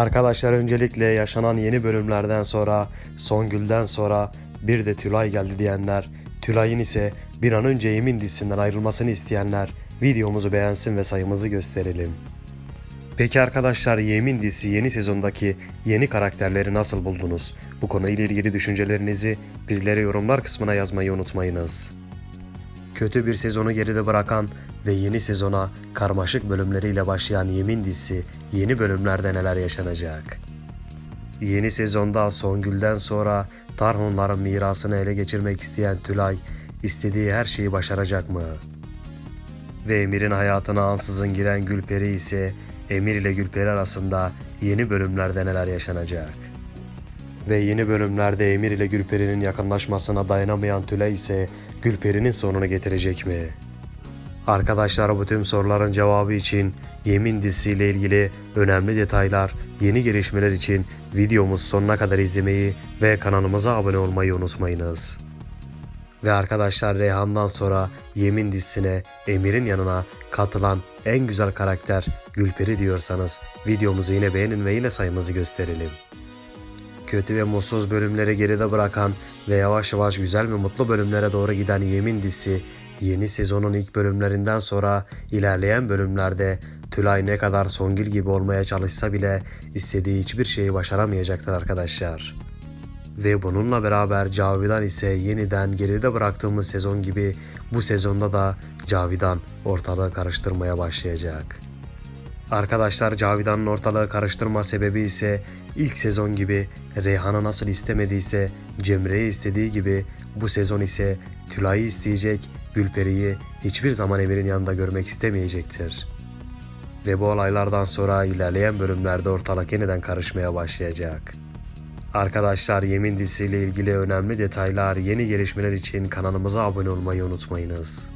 Arkadaşlar öncelikle yaşanan yeni bölümlerden sonra, Songül'den sonra bir de Tülay geldi diyenler, Tülay'ın ise bir an önce Yemin dizisinden ayrılmasını isteyenler videomuzu beğensin ve sayımızı gösterelim. Peki arkadaşlar Yemin dizisi yeni sezondaki yeni karakterleri nasıl buldunuz? Bu konuyla ilgili düşüncelerinizi bizlere yorumlar kısmına yazmayı unutmayınız. Kötü bir sezonu geride bırakan ve yeni sezona karmaşık bölümleriyle başlayan Yemin dizisi yeni bölümlerde neler yaşanacak? Yeni sezonda Songül'den sonra Tarhunların mirasını ele geçirmek isteyen Tülay istediği her şeyi başaracak mı? Ve Emir'in hayatına ansızın giren Gülperi ise Emir ile Gülperi arasında yeni bölümlerde neler yaşanacak? Ve yeni bölümlerde Emir ile Gülperi'nin yakınlaşmasına dayanamayan Tülay ise Gülperi'nin sonunu getirecek mi? Arkadaşlar bu tüm soruların cevabı için Yemin dizisiyle ilgili önemli detaylar, yeni gelişmeler için videomuz sonuna kadar izlemeyi ve kanalımıza abone olmayı unutmayınız. Ve arkadaşlar Reyhan'dan sonra Yemin dizisine Emir'in yanına katılan en güzel karakter Gülperi diyorsanız videomuzu yine beğenin ve yine sayımızı gösterelim. Kötü ve mutsuz bölümleri geride bırakan ve yavaş yavaş güzel ve mutlu bölümlere doğru giden Yemin dizisi yeni sezonun ilk bölümlerinden sonra ilerleyen bölümlerde Tülay ne kadar Songül gibi olmaya çalışsa bile istediği hiçbir şeyi başaramayacaktır arkadaşlar. Ve bununla beraber Cavidan ise yeniden geride bıraktığımız sezon gibi bu sezonda da Cavidan ortalığı karıştırmaya başlayacak. Arkadaşlar Cavidan'ın ortalığı karıştırma sebebi ise ilk sezon gibi Reyhan'ı nasıl istemediyse Cemre'yi istediği gibi bu sezon ise Tülay'ı isteyecek, Gülperi'yi hiçbir zaman Emir'in yanında görmek istemeyecektir. Ve bu olaylardan sonra ilerleyen bölümlerde ortalık yeniden karışmaya başlayacak. Arkadaşlar Yemin dizisiyle ilgili önemli detaylar, yeni gelişmeler için kanalımıza abone olmayı unutmayınız.